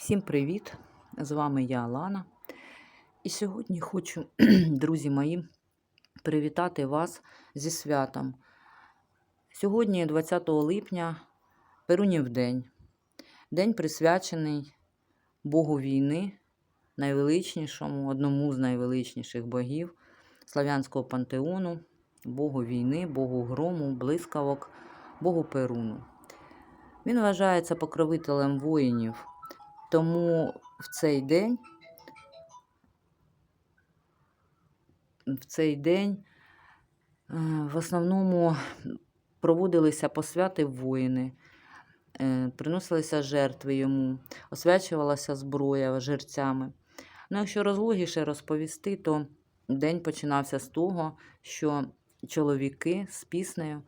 Всім привіт! З вами я Алана. І сьогодні хочу, друзі мої, привітати вас зі святом. Сьогодні, 20 липня, Перунів день. День присвячений Богу війни, найвеличнішому, одному з найвеличніших богів слав'янського пантеону, Богу війни, Богу грому, блискавок, Богу Перуну. Він вважається покровителем воїнів. Тому в цей день, в цей день е, в основному проводилися посвяти воїни, е, приносилися жертви йому, освячувалася зброя жерцями. Ну, якщо розлогіше розповісти, то день починався з того, що чоловіки з піснею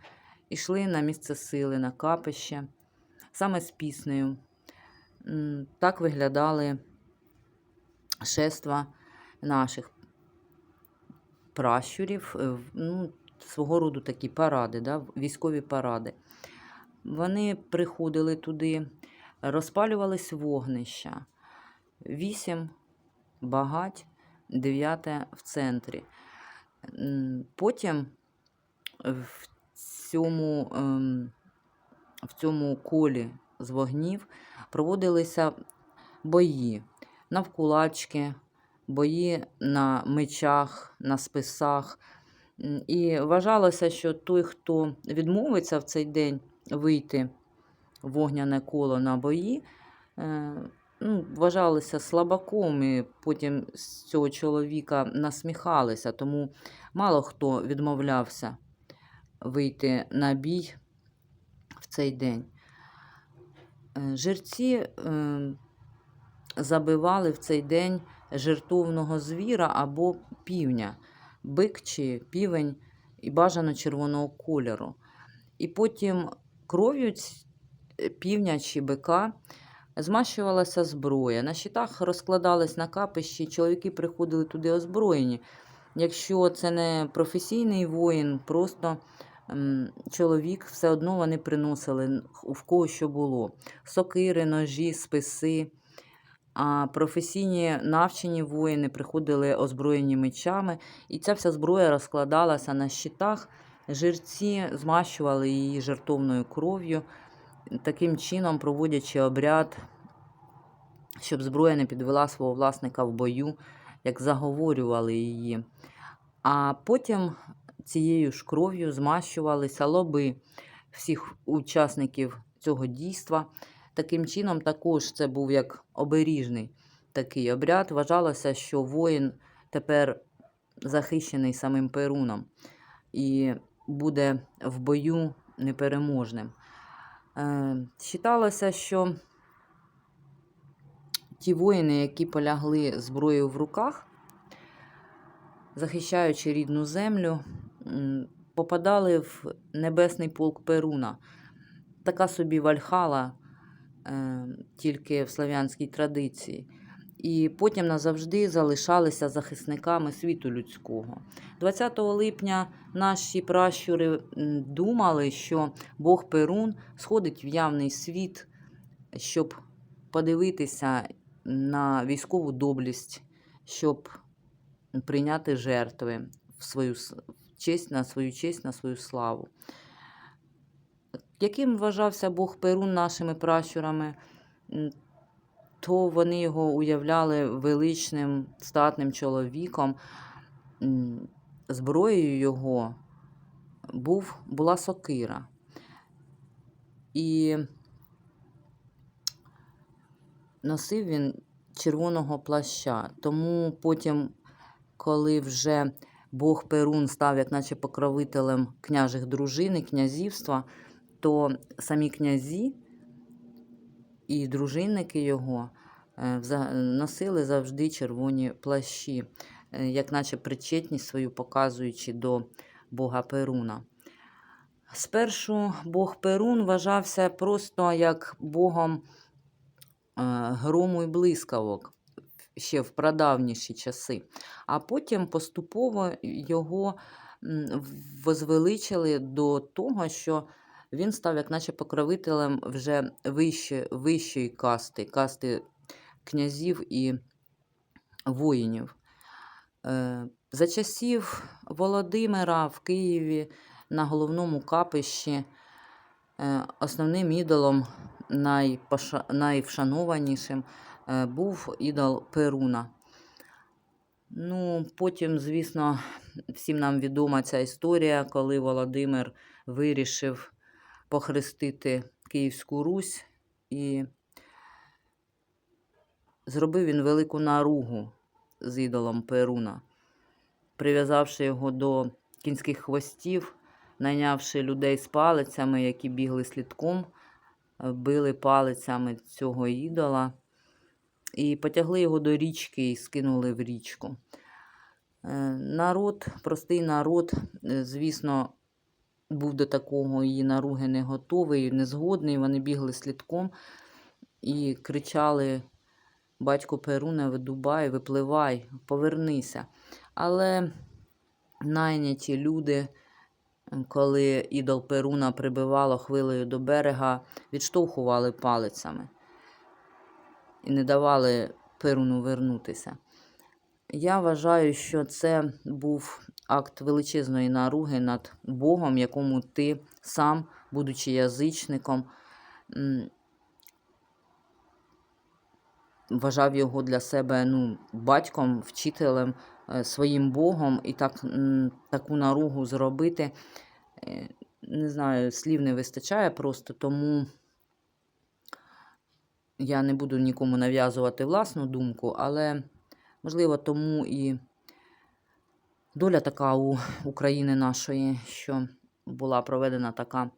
йшли на місце сили, на капище, саме з піснею. Так виглядали шества наших пращурів, е, ну, свого роду такі паради, да, військові паради. Вони приходили туди, розпалювались вогнища. Вісім багать, дев'яте в центрі. Потім в цьому, ем, в цьому колі з вогнів проводилися бої навкулачки, бої на мечах, на списах. І вважалося, що той, хто відмовиться в цей день вийти в вогняне коло на бої, е, ну, вважалися слабаком, і потім з цього чоловіка насміхалися, тому мало хто відмовлявся вийти на бій в цей день. Е, Жерці е, забивали в цей день жертовного звіра або півня, бик чи півень і бажано червоного кольору. І потім кров'ю е, півня чи бика змащувалася зброя. На щитах розкладались на капищі, чоловіки приходили туди озброєні. Якщо це не професійний воїн, просто чоловік, все одно вони приносили в кого що було сокири, ножі, списи. А професійні навчені воїни приходили озброєні мечами, і ця вся зброя розкладалася на щитах. Жерці змащували її жертовною кров'ю, таким чином проводячи обряд, щоб зброя не підвела свого власника в бою, як заговорювали її. А потім цією ж кров'ю змащувалися лоби всіх учасників цього дійства. Таким чином, також це був як оберіжний такий обряд. Вважалося, що воїн тепер захищений самим Перуном і буде в бою непереможним. Е, Считалося, що ті воїни, які полягли зброєю в руках, захищаючи рідну землю, попадали в небесний полк Перуна. Така собі вальхала, е, тільки в слав'янській традиції. І потім назавжди залишалися захисниками світу людського. 20 липня наші пращури думали, що Бог Перун сходить в явний світ, щоб подивитися на військову доблесть, щоб прийняти жертви в свою честь, на свою честь, на свою славу. Яким вважався Бог Перун нашими пращурами, то вони його уявляли величним статним чоловіком. Зброєю його був, була сокира. І носив він червоного плаща. Тому потім, коли вже Бог Перун став, як наче покровителем княжих дружин і князівства, то самі князі і дружинники його е, носили завжди червоні плащі, е, як наче причетність свою показуючи до Бога Перуна. Спершу Бог Перун вважався просто як Богом е, грому і блискавок ще в прадавніші часи. А потім поступово його возвеличили до того, що він став як наче покровителем вже вище, вищої касти, касти князів і воїнів. Е, За часів Володимира в Києві на головному капищі е, основним ідолом найпоша... найвшанованішим е, був ідол Перуна. Ну, потім, звісно, всім нам відома ця історія, коли Володимир вирішив похрестити Київську Русь і зробив він велику наругу з ідолом Перуна, прив'язавши його до кінських хвостів, найнявши людей з палицями, які бігли слідком, били палицями цього ідола і потягли його до річки і скинули в річку. Е, Народ, простий народ, е, звісно, був до такого її наруги не готовий, не згодний. Вони бігли слідком і кричали: Батько Перуне, видубай, випливай, повернися. Але найняті люди, коли ідол Перуна прибивало хвилею до берега, відштовхували палицями і не давали Перуну вернутися. Я вважаю, що це був акт величезної наруги над Богом, якому ти сам, будучи язичником, вважав його для себе ну, батьком, вчителем, своїм Богом, і так, таку наругу зробити. е, Не знаю, слів не вистачає просто, тому я не буду нікому нав'язувати власну думку, але, можливо, тому і доля така у України нашої, що була проведена така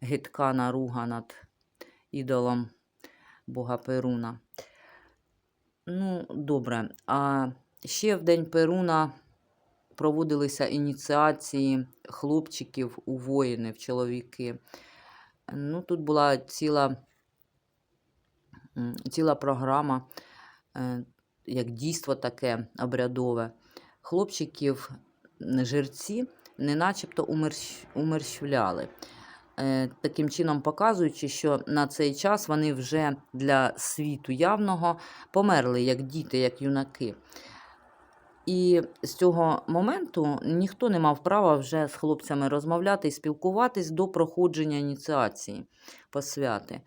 гидка наруга над ідолом Бога Перуна. Ну, добре. А ще в День Перуна проводилися ініціації хлопчиків у воїни, в чоловіки. Ну, тут була ціла, ціла програма, е, як дійство таке обрядове. Хлопчиків жерці не начебто умерщ- умерщвляли. Е, Таким чином показуючи, що на цей час вони вже для світу явного померли як діти, як юнаки. І з цього моменту ніхто не мав права вже з хлопцями розмовляти і спілкуватись до проходження ініціації посвяти.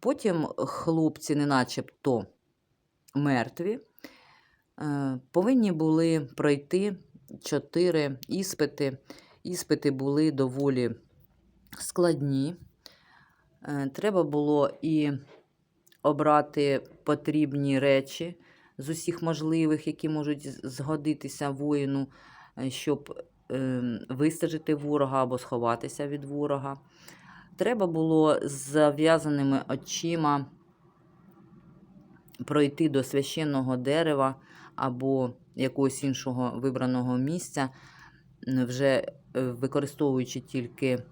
Потім хлопці, не начебто мертві, е, повинні були пройти чотири іспити. Іспити були доволі складні. Е, Треба було і обрати потрібні речі з усіх можливих, які можуть згодитися воїну, е, щоб ем, вистежити ворога або сховатися від ворога. Треба було з зав'язаними очима пройти до священного дерева або якогось іншого вибраного місця, вже е, використовуючи тільки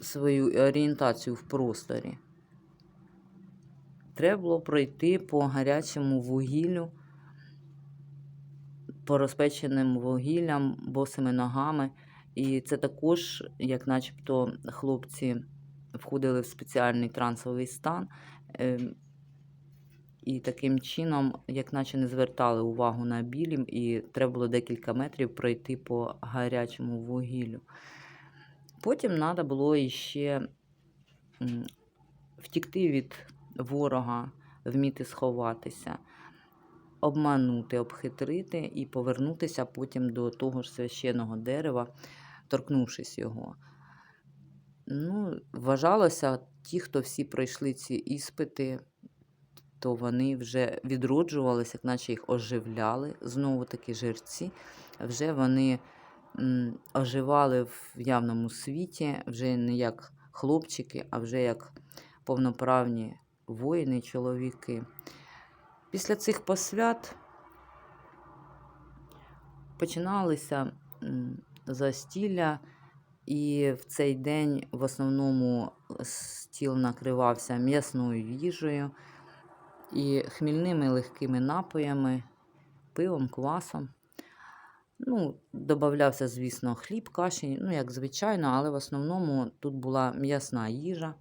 свою орієнтацію в просторі. Треба було пройти по гарячому вугіллю, по розпеченим вугіллям, босими ногами. І це також, як начебто, хлопці входили в спеціальний трансовий стан. ем, І таким чином, як наче не звертали увагу на білім, і треба було декілька метрів пройти по гарячому вугіллю. Потім треба було іще втікти від ворога, вміти сховатися, обманути, обхитрити і повернутися потім до того ж священного дерева, торкнувшись його. Ну, вважалося, ті, хто всі пройшли ці іспити, то вони вже відроджувалися, як наче їх оживляли. Знову таки жерці. Вже вони оживали в явному світі, вже не як хлопчики, а вже як повноправні воїни, чоловіки. Після цих посвят починалися застілля, і в цей день в основному стіл накривався м'ясною їжею і хмільними легкими напоями, пивом, квасом. Ну, додавався, звісно, хліб, каші, ну, як звичайно, але в основному тут була м'ясна їжа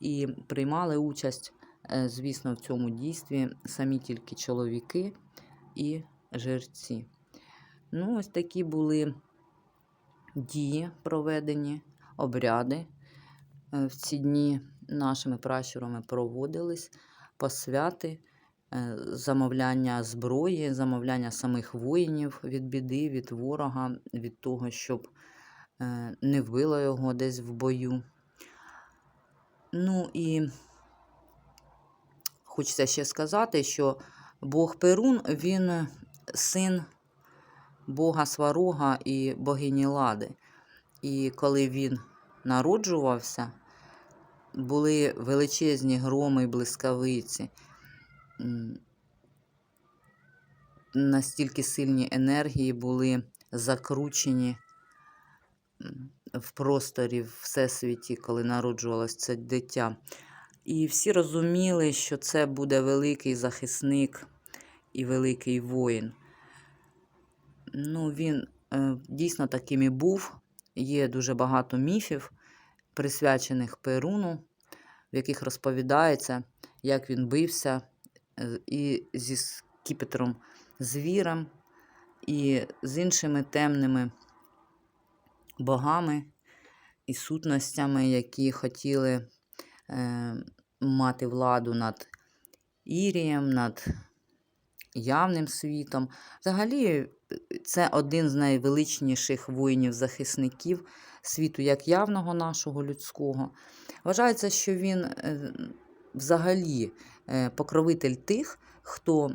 і приймали участь Е, Звісно, в цьому дійстві самі тільки чоловіки і жерці. Ну, ось такі були дії проведені, обряди. Е, В ці дні нашими пращурами проводились посвяти, е, замовляння зброї, замовляння самих воїнів від біди, від ворога, від того, щоб не вбило його десь в бою. Ну і хочеться ще сказати, що Бог Перун, він син Бога Сварога і богині Лади. І коли він народжувався, були величезні громи і блискавиці. Настільки сильні енергії були закручені в просторі, в всесвіті, коли народжувалось це дитя. І всі розуміли, що це буде великий захисник і великий воїн. Ну, він е, дійсно таким і був. Є дуже багато міфів, присвячених Перуну, в яких розповідається, як він бився е, і зі скіпетром звіром, і з іншими темними богами і сутностями, які хотіли е, мати владу над Ірієм, над явним світом. Взагалі, це один з найвеличніших воїнів-захисників світу, як явного нашого людського. Вважається, що він е, взагалі е, покровитель тих, хто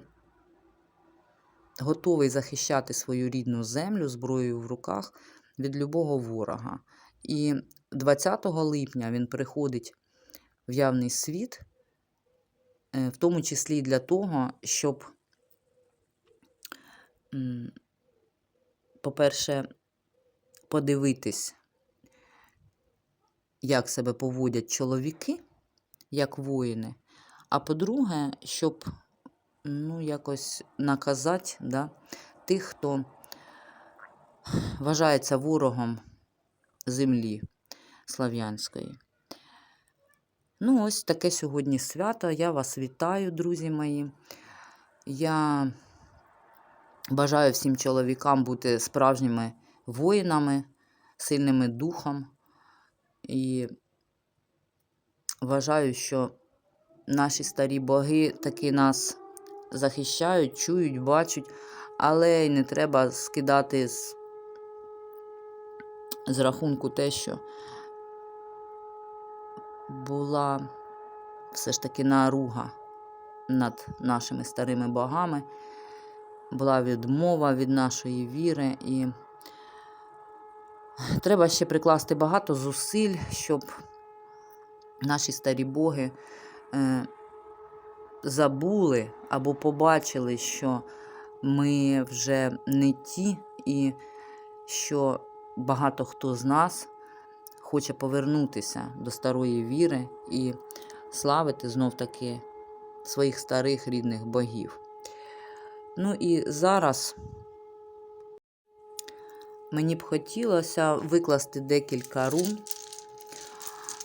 готовий захищати свою рідну землю зброєю в руках від любого ворога. І 20 липня він приходить в явний світ, е, в тому числі для того, щоб, по-перше, подивитись, як себе поводять чоловіки, як воїни. А по-друге, щоб ну, якось наказати да, тих, хто вважається ворогом землі слав'янської. Ну, ось таке сьогодні свято. Я вас вітаю, друзі мої. Я бажаю всім чоловікам бути справжніми воїнами, сильними духом. І вважаю, що наші старі боги таки нас захищають, чують, бачать, але й не треба скидати з, з рахунку те, що була все ж таки наруга над нашими старими богами, була відмова від нашої віри, і треба ще прикласти багато зусиль, щоб наші старі боги е, забули або побачили, що ми вже не ті, і що багато хто з нас хоче повернутися до старої віри і славити знов таки своїх старих рідних богів. Ну і зараз мені б хотілося викласти декілька рун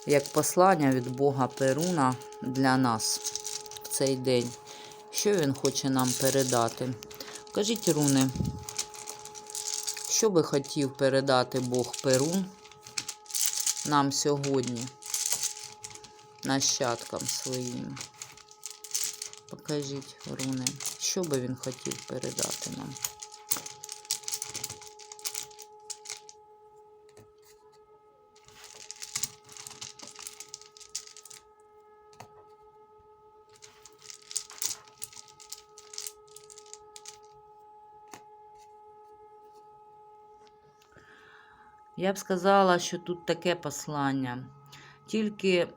як послання від Бога Перуна для нас в цей день. Що він хоче нам передати? Кажіть, руни, що би хотів передати Бог Перун нам сьогодні, нащадкам своїм? Покажіть, руни, що би він хотів передати нам? Я б сказала, що тут таке послання. Тільки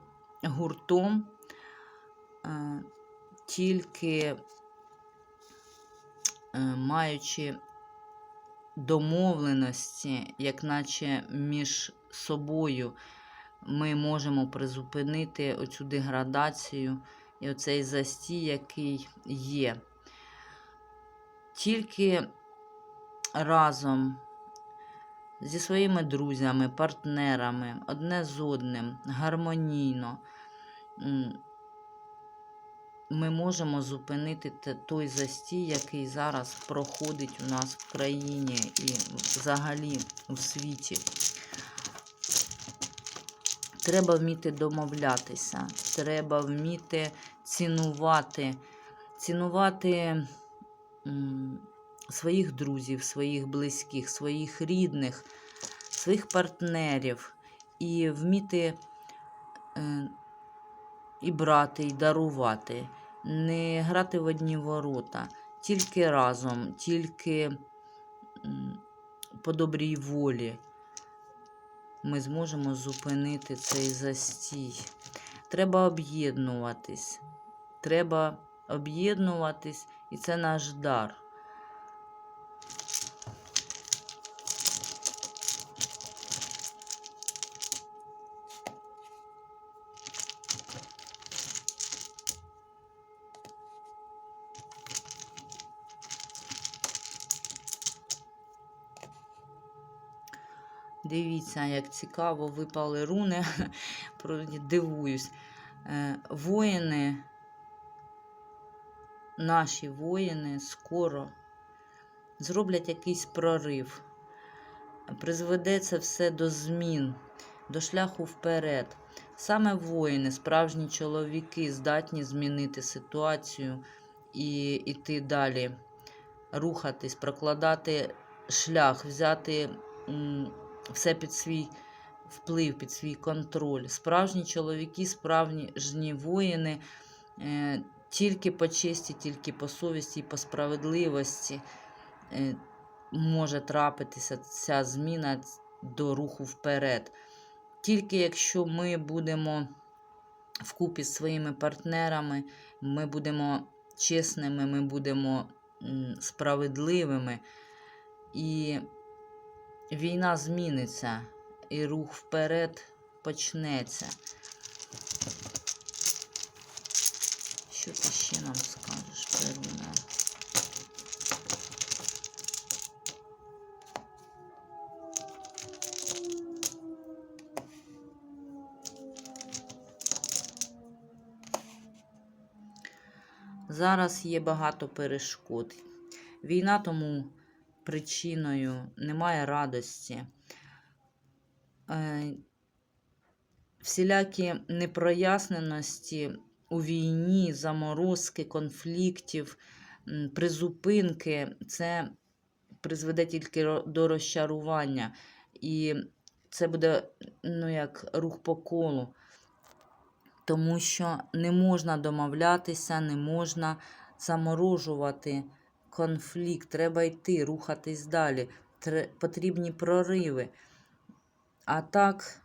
гуртом, е, тільки е, маючи домовленості, як наче між собою, ми можемо призупинити оцю деградацію і оцей застій, який є. Тільки разом зі своїми друзями, партнерами, одне з одним, гармонійно, ми можемо зупинити той застій, який зараз проходить у нас в країні і взагалі у світі. Треба вміти домовлятися, треба вміти цінувати, цінувати своїх друзів, своїх близьких, своїх рідних, своїх партнерів і вміти е, і брати, і дарувати, не грати в одні ворота, тільки разом, тільки по добрій волі ми зможемо зупинити цей застій. Треба об'єднуватись. Треба об'єднуватись, і це наш дар. Дивіться, як цікаво випали руни. Дивуюсь. Е, Воїни, наші воїни скоро зроблять якийсь прорив. Призведе це все до змін, до шляху вперед. Саме воїни, справжні чоловіки, здатні змінити ситуацію і йти далі, рухатись, прокладати шлях, взяти все під свій вплив, під свій контроль. Справжні чоловіки, справжні воїни е, тільки по честі, тільки по совісті і по справедливості е, може трапитися ця зміна до руху вперед. Тільки якщо ми будемо вкупі з своїми партнерами, ми будемо чесними, ми будемо справедливими, і війна зміниться, і рух вперед почнеться. Що ти ще нам скажеш, Перуна? Зараз є багато перешкод. Війна тому причиною немає радості. Е, Всілякі непроясненості у війні, заморозки, конфліктів, призупинки це призведе тільки до розчарування. І це буде ну, як рух по колу тому що не можна домовлятися, не можна заморожувати конфлікт. Треба йти, рухатись далі. Потрібні прориви. А так,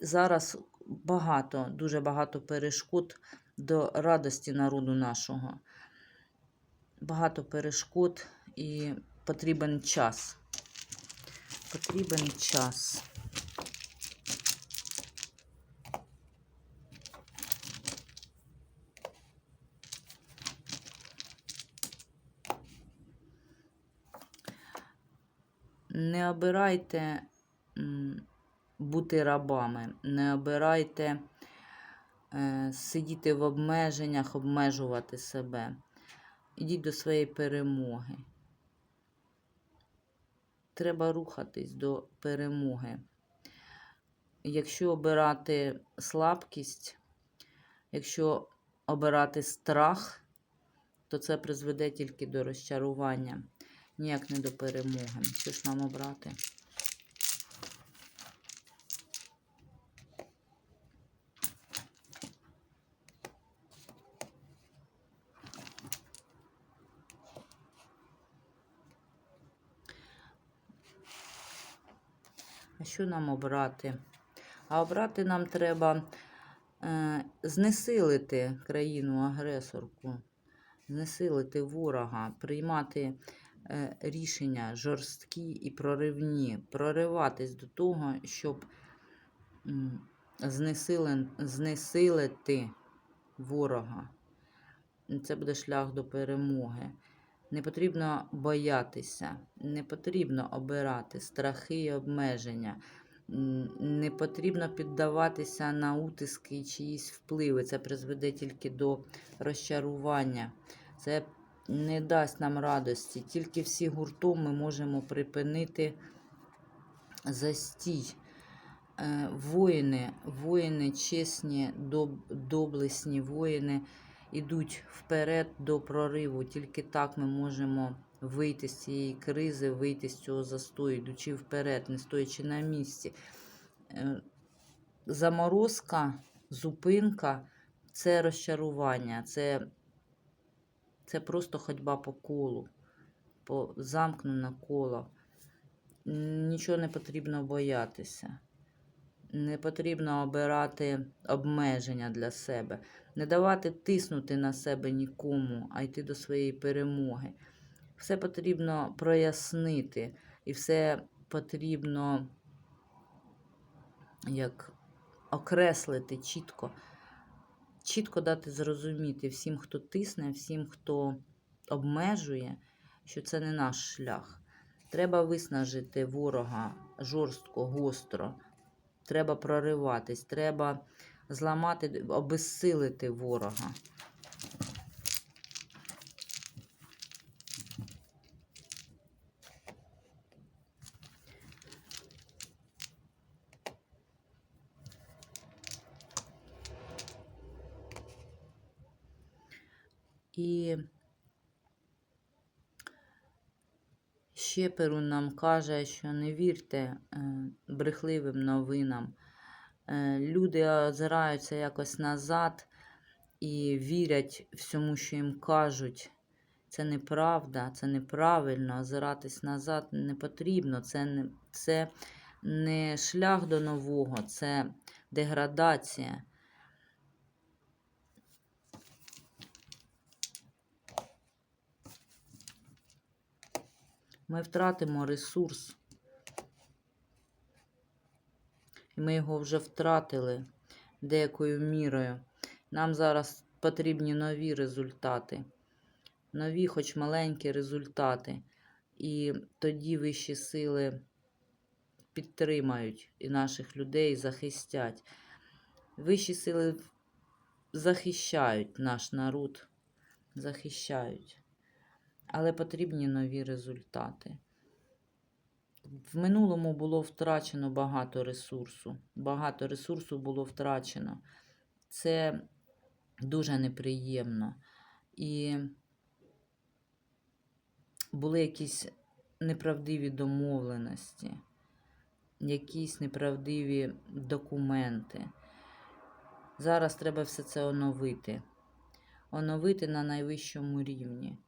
зараз багато, дуже багато перешкод до радості народу нашого. Багато перешкод і потрібен час. Потрібен час. Не обирайте бути рабами, не обирайте е, сидіти в обмеженнях, обмежувати себе. Ідіть до своєї перемоги. Треба рухатись до перемоги. Якщо обирати слабкість, якщо обирати страх, то це призведе тільки до розчарування ніяк не до перемоги. Що ж нам обрати? А що нам обрати? А обрати нам треба е, знесилити країну-агресорку, знесилити ворога, приймати рішення жорсткі і проривні, прориватись до того, щоб знесилити ворога. Це буде шлях до перемоги. Не потрібно боятися, не потрібно обирати страхи і обмеження. Не потрібно піддаватися на утиски чиїсь впливи. Це призведе тільки до розчарування. Це не дасть нам радості. Тільки всі гуртом ми можемо припинити застій. Е, Воїни, воїни, чесні, доб- доблесні воїни йдуть вперед до прориву. Тільки так ми можемо вийти з цієї кризи, вийти з цього застою, йдучи вперед, не стоячи на місці. Е, Заморозка, зупинка це розчарування, це, це просто ходьба по колу, по замкнене коло. Нічого не потрібно боятися. Не потрібно обирати обмеження для себе, не давати тиснути на себе нікому, а йти до своєї перемоги. Все потрібно прояснити, і все потрібно як окреслити чітко, чітко дати зрозуміти всім, хто тисне, всім, хто обмежує, що це не наш шлях. Треба виснажити ворога жорстко, гостро. Треба прориватись, треба зламати, обезсилити ворога. І ще Перун нам каже, що не вірте е, брехливим новинам. Е, Люди озираються якось назад і вірять всьому, що їм кажуть. Це неправда, це неправильно. Озиратись назад не потрібно. Це не, це не шлях до нового, це деградація. Ми втратимо ресурс. І ми його вже втратили деякою мірою. Нам зараз потрібні нові результати. Нові, хоч маленькі результати. І тоді вищі сили підтримають і наших людей захистять. Вищі сили захищають наш народ, захищають. Але потрібні нові результати. В минулому було втрачено багато ресурсу. Багато ресурсу було втрачено. Це дуже неприємно. І були якісь неправдиві домовленості, якісь неправдиві документи. Зараз треба все це оновити. Оновити на найвищому рівні.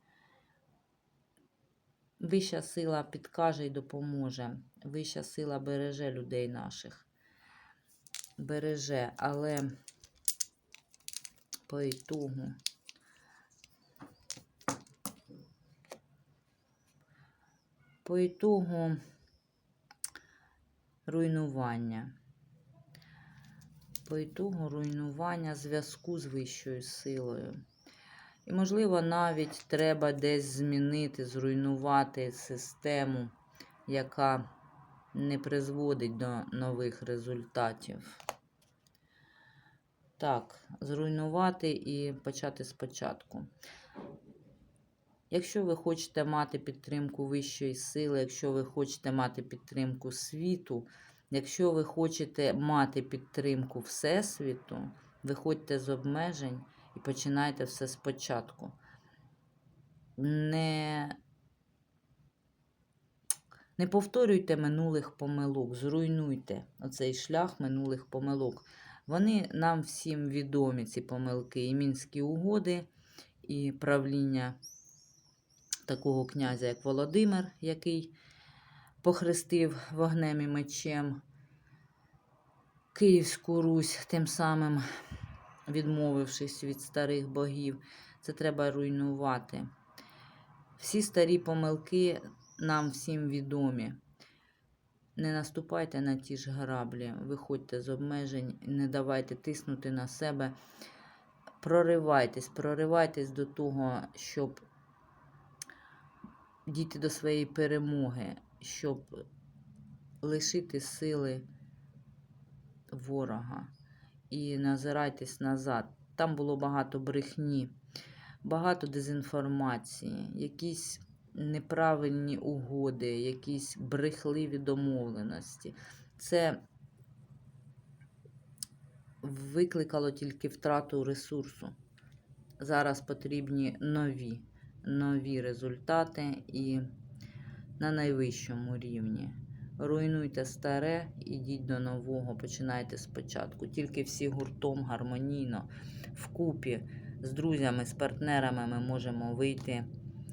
Вища сила підкаже і допоможе. Вища сила береже людей наших. Береже, але по ітогу. По ітогу руйнування. По ітогу руйнування зв'язку з вищою силою. І, можливо, навіть треба десь змінити, зруйнувати систему, яка не призводить до нових результатів. Так, зруйнувати і почати спочатку. Якщо ви хочете мати підтримку вищої сили, якщо ви хочете мати підтримку світу, якщо ви хочете мати підтримку Всесвіту, виходьте з обмежень і починайте все спочатку. Не, не повторюйте минулих помилок, зруйнуйте оцей шлях минулих помилок. Вони нам всім відомі, ці помилки, і мінські угоди, і правління такого князя, як Володимир, який похрестив вогнем і мечем Київську Русь, тим самим відмовившись від старих богів. Це треба руйнувати. Всі старі помилки нам всім відомі. Не наступайте на ті ж граблі, виходьте з обмежень, не давайте тиснути на себе. Проривайтесь, проривайтесь до того, щоб дійти до своєї перемоги, щоб лишити сили ворога і назирайтесь назад. Там було багато брехні, багато дезінформації, якісь неправильні угоди, якісь брехливі домовленості. Це викликало тільки втрату ресурсу. Зараз потрібні нові, нові результати і на найвищому рівні. Руйнуйте старе, ідіть до нового, починайте спочатку. Тільки всі гуртом гармонійно, вкупі з друзями, з партнерами ми можемо вийти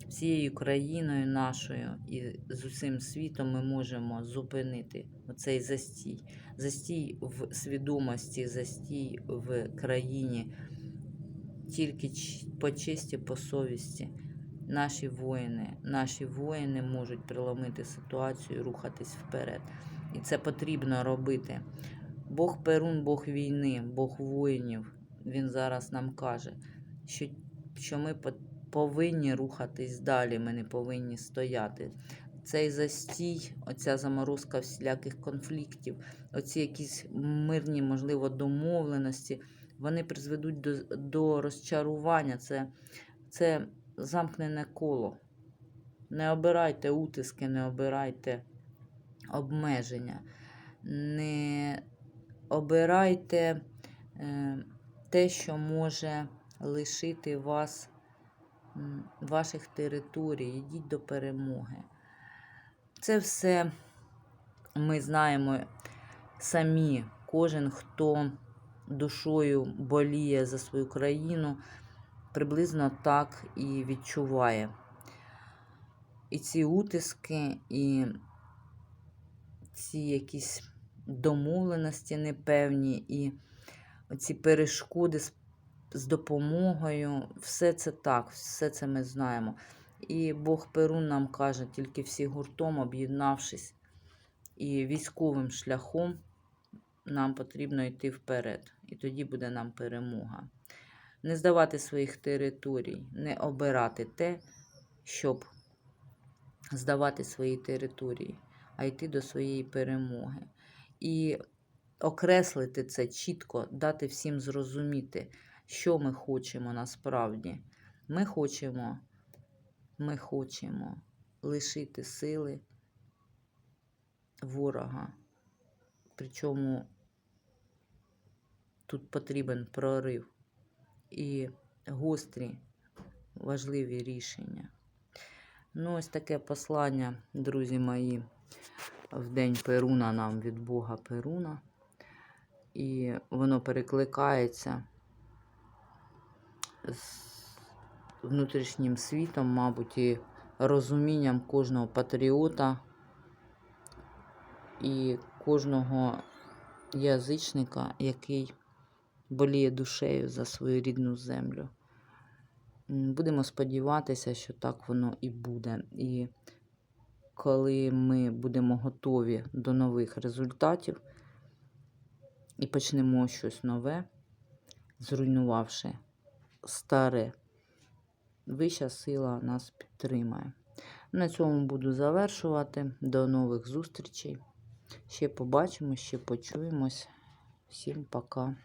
всією країною нашою і з усім світом ми можемо зупинити оцей застій. Застій в свідомості, застій в країні. Тільки по честі, по совісті. Наші воїни, наші воїни можуть приломити ситуацію рухатись вперед. І це потрібно робити. Бог Перун, Бог війни, Бог воїнів. Він зараз нам каже, що, що ми повинні рухатись далі, ми не повинні стояти. Цей застій, оця заморозка всіляких конфліктів, оці якісь мирні, можливо, домовленості, вони призведуть до, до розчарування. Це, це замкнене коло. Не обирайте утиски, не обирайте обмеження, не обирайте е, те, що може лишити вас ваших територій. Йдіть до перемоги. Це все ми знаємо самі. Кожен, хто душою боліє за свою країну, приблизно так і відчуває. І ці утиски, і ці якісь домовленості непевні, і ці перешкоди з, допомогою, все це так, все це ми знаємо. І Бог Перун нам каже, тільки всі гуртом, об'єднавшись і військовим шляхом, нам потрібно йти вперед. І тоді буде нам перемога. Не здавати своїх територій, не обирати те, щоб здавати свої території, а йти до своєї перемоги. І окреслити це чітко, дати всім зрозуміти, що ми хочемо насправді. Ми хочемо, ми хочемо лишити сили ворога. Причому тут потрібен прорив і гострі важливі рішення. Ну, ось таке послання, друзі мої, в день Перуна нам від Бога Перуна. І воно перекликається з внутрішнім світом, мабуть, і розумінням кожного патріота і кожного язичника, який боліє душею за свою рідну землю. Будемо сподіватися, що так воно і буде. І коли ми будемо готові до нових результатів і почнемо щось нове, зруйнувавши старе, вища сила нас підтримає. На цьому буду завершувати. До нових зустрічей. Ще побачимо, ще почуємось. Всім пока.